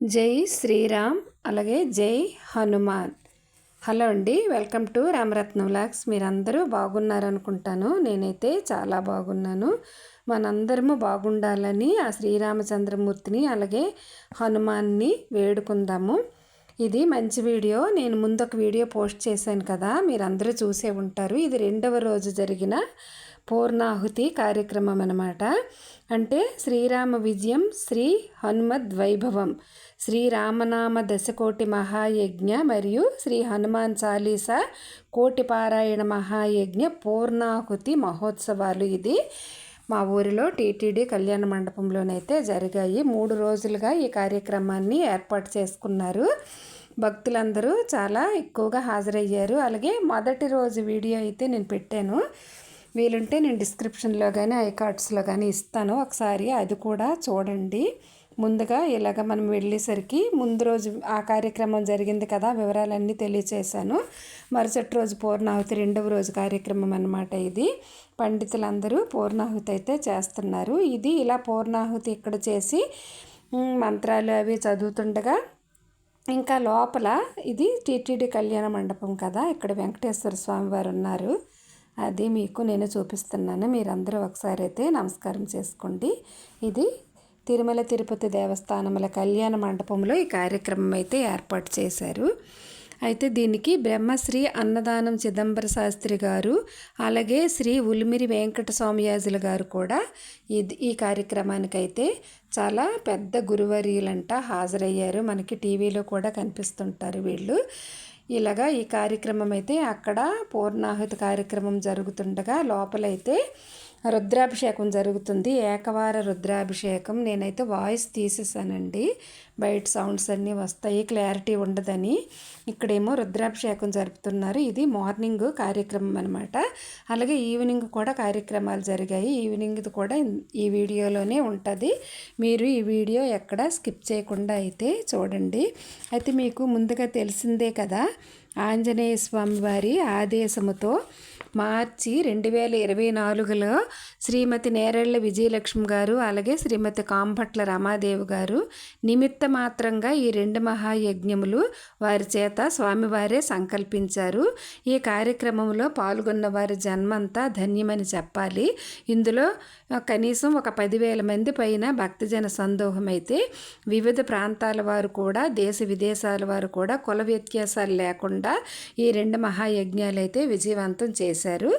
జై శ్రీరామ్ అలాగే జై హనుమాన్. హలో అండి వెల్కమ్ టు రామరత్న వ్లాగ్స్ మీరందరూ బాగున్నారనుకుంటాను. నేనైతే చాలా బాగున్నాను. మనందరము బాగుండాలని ఆ శ్రీరామచంద్రమూర్తిని అలాగే హనుమాన్ని వేడుకుందాము. ఇది మంచి వీడియో. నేను ముందు ఒక వీడియో పోస్ట్ చేశాను కదా మీరందరూ చూసే ఉంటారు. ఇది రెండవ రోజు జరిగిన పూర్ణాహుతి కార్యక్రమం అనమాట అంటే శ్రీరామ విజయం శ్రీ హనుమద్ వైభవం శ్రీరామనామ దశకోటి మహాయజ్ఞ మరియు శ్రీ హనుమాన్ చాలీస కోటి పారాయణ మహాయజ్ఞ పూర్ణాహుతి మహోత్సవాలు ఇది. మా ఊరిలో టీటీడీ కళ్యాణ మండపంలోనైతే జరిగాయి. మూడు రోజులుగా ఈ కార్యక్రమాన్ని ఏర్పాటు చేసుకున్నారు. భక్తులందరూ చాలా ఎక్కువగా హాజరయ్యారు. అలాగే మొదటి రోజు వీడియో అయితే నేను పెట్టాను. వీలుంటే నేను డిస్క్రిప్షన్లో కానీ ఐ కార్డ్స్లో కానీ ఇస్తాను. ఒకసారి అది కూడా చూడండి. ముందుగా ఇలాగ మనం వెళ్ళేసరికి ముందు రోజు ఆ కార్యక్రమం జరిగింది కదా వివరాలన్నీ తెలియచేశాను. మరుసటి రోజు పూర్ణాహుతి రెండవ రోజు కార్యక్రమం అనమాట ఇది. పండితులందరూ పూర్ణాహుతి అయితే చేస్తున్నారు. ఇది ఇలా పూర్ణాహుతి ఇక్కడ చేసి మంత్రాలు అవి చదువుతుండగా ఇంకా లోపల ఇది టీటీడీ కళ్యాణ మండపం కదా ఇక్కడ వెంకటేశ్వర స్వామి వారు ఉన్నారు. అది మీకు నేను చూపిస్తున్నాను. మీరందరూ ఒకసారి అయితే నమస్కారం చేసుకోండి. ఇది తిరుమల తిరుపతి దేవస్థానముల కళ్యాణ మండపంలో ఈ కార్యక్రమం అయితే ఏర్పాటు చేశారు. అయితే దీనికి బ్రహ్మశ్రీ అన్నదానం చిదంబర శాస్త్రి గారు అలాగే శ్రీ ఉలిమిరి వెంకట స్వామియాజుల గారు కూడా ఇది ఈ కార్యక్రమానికైతే చాలా పెద్ద గురువర్యులంట హాజరయ్యారు. మనకి టీవీలో కూడా కనిపిస్తుంటారు వీళ్ళు. ఇలాగా ఈ కార్యక్రమం అయితే అక్కడ పూర్ణాహుతి కార్యక్రమం జరుగుతుండగా లోపలైతే రుద్రాభిషేకం జరుగుతుంది. ఏకవార రుద్రాభిషేకం. నేనైతే వాయిస్ తీసేసానండి. బయట సౌండ్స్ అన్నీ వస్తాయి క్లారిటీ ఉండదని. ఇక్కడేమో రుద్రాభిషేకం జరుపుతున్నారు. ఇది మార్నింగ్ కార్యక్రమం అనమాట అలాగే ఈవినింగ్ కూడా కార్యక్రమాలు జరిగాయి. ఈవినింగ్ కూడా ఈ వీడియోలోనే ఉంటుంది. మీరు ఈ వీడియో ఎక్కడ స్కిప్ చేయకుండా అయితే చూడండి. అయితే మీకు ముందుగా తెలిసిందే కదా ఆంజనేయ స్వామి వారి ఆదేశముతో మార్చి రెండు వేల ఇరవై నాలుగులో శ్రీమతి నేరెళ్ళ విజయలక్ష్మి గారు అలాగే శ్రీమతి కాంభట్ల రమాదేవి గారు నిమిత్త మాత్రంగా ఈ రెండు మహాయజ్ఞములు వారి చేత స్వామివారే సంకల్పించారు. ఈ కార్యక్రమంలో పాల్గొన్న వారి జన్మంతా ధన్యమని చెప్పాలి. ఇందులో కనీసం ఒక పదివేల మంది పైన భక్తజన సందోహం అయితే వివిధ ప్రాంతాల వారు కూడా దేశ విదేశాల వారు కూడా కుల వ్యత్యాసాలు లేకుండా ఈ రెండు మహాయజ్ఞాలు అయితే విజయవంతం చేశారు.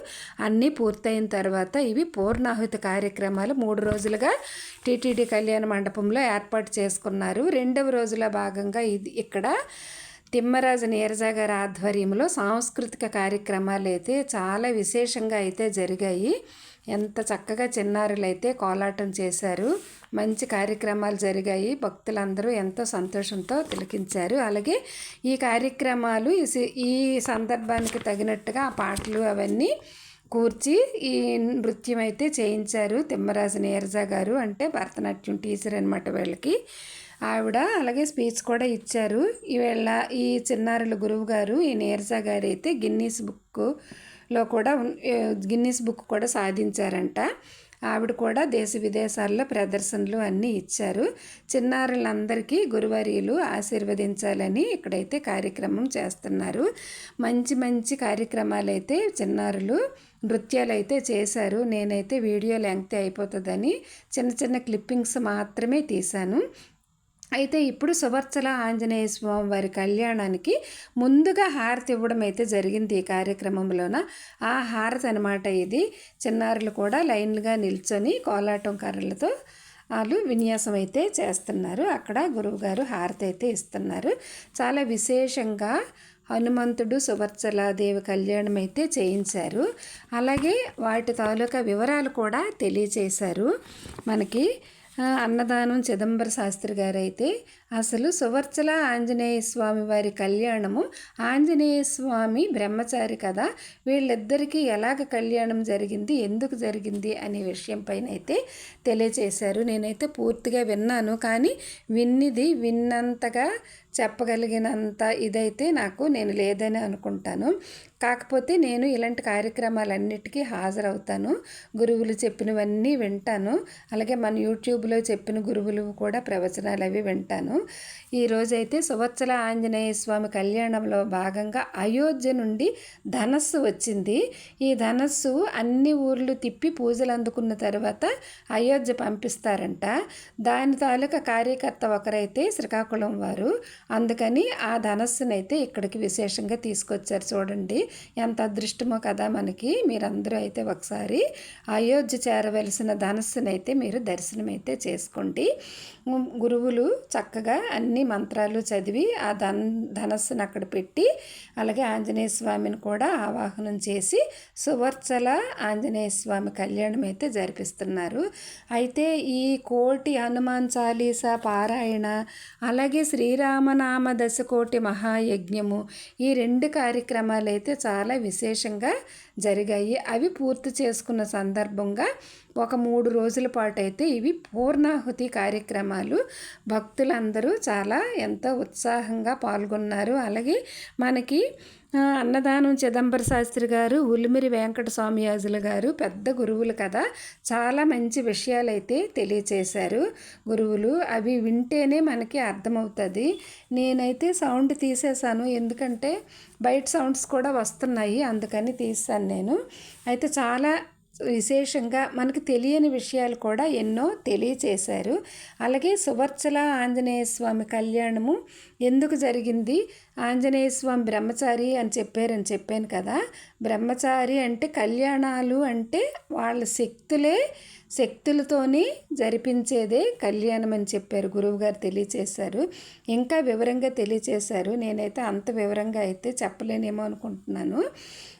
అన్నీ పూర్తయిన తర్వాత ఇవి పూర్ణాహుతి కార్యక్రమాలు. మూడు రోజులుగా టీటీడీ కళ్యాణ మండపంలో ఏర్పాటు చేసుకున్నారు. రెండవ రోజుల భాగంగా ఇది ఇక్కడ తిమ్మరాజు నీరజ గారి ఆధ్వర్యంలో సాంస్కృతిక కార్యక్రమాలు అయితే చాలా విశేషంగా అయితే జరిగాయి. ఎంత చక్కగా చిన్నారులైతే కోలాటం చేశారు. మంచి కార్యక్రమాలు జరిగాయి. భక్తులందరూ ఎంతో సంతోషంతో తిలకించారు. అలాగే ఈ కార్యక్రమాలు ఈ సందర్భానికి తగినట్టుగా ఆ పాటలు అవన్నీ కూర్చి ఈ నృత్యం అయితే చేయించారు తిమ్మరాజు నీరజ గారు. అంటే భరతనాట్యం టీచర్ అనమాట వీళ్ళకి. ఆవిడ అలాగే స్పీచ్ కూడా ఇచ్చారు. ఈవేళ ఈ చిన్నారుల గురువు గారు ఈ నీరజ గారు అయితే గిన్నీస్ లో కూడా గిన్నీస్ బుక్ కూడా సాధించారంట. ఆవిడ కూడా దేశ విదేశాల్లో ప్రదర్శనలు అన్నీ ఇచ్చారు. చిన్నారులందరికీ గురువర్యులు ఆశీర్వదించాలని ఇక్కడైతే కార్యక్రమం చేస్తున్నారు. మంచి మంచి కార్యక్రమాలు అయితే చిన్నారులు నృత్యాలు అయితే చేశారు. నేనైతే వీడియో లెంగ్త్ అయిపోతుందని చిన్న చిన్న క్లిప్పింగ్స్ మాత్రమే తీశాను. అయితే ఇప్పుడు సువర్చల ఆంజనేయ స్వామి వారి కళ్యాణానికి ముందుగా హారతి ఇవ్వడం అయితే జరిగింది ఈ కార్యక్రమంలోన. ఆ హారతి అనమాట ఇది. చిన్నారులు కూడా లైన్గా నిల్చొని కోలాటం కర్రలతో వాళ్ళు విన్యాసం అయితే చేస్తున్నారు. అక్కడ గురువుగారు హారతి అయితే ఇస్తున్నారు. చాలా విశేషంగా హనుమంతుడు సువర్చలాదేవి కళ్యాణం అయితే చేయించారు. అలాగే వాటి తాలూకా వివరాలు కూడా తెలియచేశారు. మనకి అన్నదానం చిదంబర శాస్త్రి గారైతే అసలు సువర్చల ఆంజనేయ స్వామి వారి కళ్యాణము ఆంజనేయ స్వామి బ్రహ్మచారి కదా వీళ్ళిద్దరికీ ఎలాగ కళ్యాణం జరిగింది ఎందుకు జరిగింది అనే విషయం పైన అయితే తెలియచేశారు నేనైతే పూర్తిగా విన్నాను కానీ విన్నిది విన్నంతగా చెప్పగలిగినంత ఇదైతే నాకు నేను లేదని అనుకుంటాను. కాకపోతే నేను ఇలాంటి కార్యక్రమాలన్నిటికీ హాజరవుతాను. గురువులు చెప్పినవన్నీ వింటాను. అలాగే మన యూట్యూబ్లో చెప్పిన గురువులు కూడా ప్రవచనాలు అవి వింటాను. ఈరోజైతే సువత్సల ఆంజనేయ స్వామి కళ్యాణంలో భాగంగా అయోధ్య నుండి ధనస్సు వచ్చింది. ఈ ధనస్సు అన్ని ఊర్లు తిప్పి పూజలు అందుకున్న తర్వాత అయోధ్య పంపిస్తారంట. దాని తాలూకా కార్యకర్త ఒకరైతే శ్రీకాకుళం వారు. అందుకని ఆ ధనస్సునైతే ఇక్కడికి విశేషంగా తీసుకొచ్చారు చూడండి. ఎంత అదృష్టమో కదా మనకి. మీరందరూ అయితే ఒకసారి అయోధ్య చేరవలసిన ధనస్సునైతే మీరు దర్శనమైతే చేసుకోండి. గురువులు చక్కగా అన్ని మంత్రాలు చదివి ఆ ధన ధనస్సును అక్కడ పెట్టి అలాగే ఆంజనేయ స్వామిని కూడా ఆవాహనం చేసి సువర్చల ఆంజనేయ స్వామి కళ్యాణం అయితే జరిపిస్తున్నారు. అయితే ఈ కోటి హనుమాన్ చాలీసా పారాయణ అలాగే శ్రీరామన్ సహస్రనామ దశకోటి మహాయజ్ఞము. ఈ రెండు కార్యక్రమాలు అయితే చాలా విశేషంగా జరిగాయి. అవి పూర్తి చేసుకున్న సందర్భంగా ఒక మూడు రోజుల పాటు అయితే ఇవి పూర్ణాహుతి కార్యక్రమాలు. భక్తులందరూ చాలా ఎంతో ఉత్సాహంగా పాల్గొన్నారు. అలాగే మనకి అన్నదానం చిదంబర శాస్త్రి గారు ఉలిమిరి వెంకట స్వామియాజులు గారు పెద్ద గురువులు కదా. చాలా మంచి విషయాలు అయితే తెలియచేశారు గురువులు. అవి వింటేనే మనకి అర్థమవుతుంది. నేనైతే సౌండ్ తీసేశాను. ఎందుకంటే బయట సౌండ్స్ కూడా వస్తున్నాయి. అందుకని తీసాను నేను. అయితే చాలా విశేషంగా మనకు తెలియని విషయాలు కూడా ఎన్నో తెలియచేశారు. అలాగే సువర్చల ఆంజనేయ స్వామి కళ్యాణము ఎందుకు జరిగింది? ఆంజనేయ స్వామి బ్రహ్మచారి అని చెప్పారని చెప్పాను కదా. బ్రహ్మచారి అంటే కళ్యాణాలు అంటే వాళ్ళ శక్తులే శక్తులతోని జరిపించేదే కళ్యాణం అని చెప్పారు. గురువుగారు తెలియచేశారు. ఇంకా వివరంగా తెలియచేశారు. నేనైతే అంత వివరంగా అయితే చెప్పలేనేమో అనుకుంటున్నాను.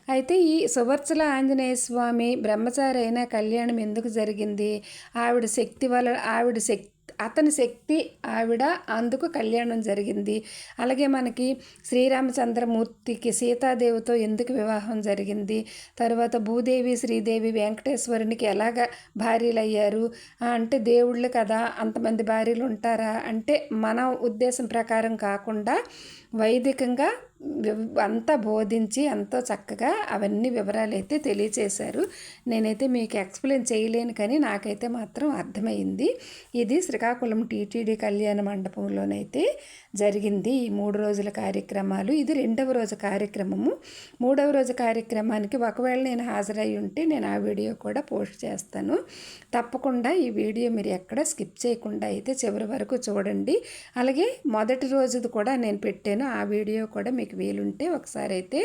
అయితే ఈ సువర్చల ఆంజనేయ స్వామి బ్రహ్మచారి అయిన కళ్యాణం ఎందుకు జరిగింది? ఆవిడ శక్తి వల్ల ఆవిడ శక్తి అతని శక్తి ఆవిడ అందుకు కళ్యాణం జరిగింది. అలాగే మనకి శ్రీరామచంద్రమూర్తికి సీతాదేవితో ఎందుకు వివాహం జరిగింది? తర్వాత భూదేవి శ్రీదేవి వెంకటేశ్వరునికి ఎలాగ భార్యలు అయ్యారు అంటే దేవుళ్ళు కదా అంతమంది భార్యలు ఉంటారా అంటే మన ఉద్దేశం ప్రకారం కాకుండా వైదికంగా అంతా బోధించి ఎంతో చక్కగా అవన్నీ వివరాలు అయితే తెలియచేశారు. నేనైతే మీకు ఎక్స్ప్లెయిన్ చేయలేను కానీ నాకైతే మాత్రం అర్థమైంది. ఇది శ్రీకాకుళం టీటీడీ కళ్యాణ మండపంలోనైతే జరిగింది ఈ మూడు రోజుల కార్యక్రమాలు. ఇది రెండవ రోజు కార్యక్రమము. మూడవ రోజు కార్యక్రమానికి ఒకవేళ నేను హాజరై ఉంటే నేను ఆ వీడియో కూడా పోస్ట్ చేస్తాను. తప్పకుండా ఈ వీడియో మీరు ఎక్కడ స్కిప్ చేయకుండా అయితే చివరి వరకు చూడండి. అలాగే మొదటి రోజుది కూడా నేను పెట్టాను. ఆ వీడియో కూడా మీకు మీకు వీలుంటే ఒకసారి అయితే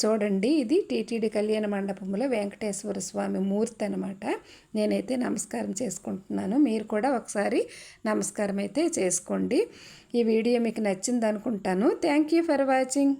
చూడండి. ఇది టీటీడీ కళ్యాణ మండపంలో వెంకటేశ్వర స్వామి మూర్తి అనమాట నేనైతే నమస్కారం చేసుకుంటున్నాను. మీరు కూడా ఒకసారి నమస్కారం అయితే చేసుకోండి. ఈ వీడియో మీకు నచ్చింది అనుకుంటాను. Thank you for watching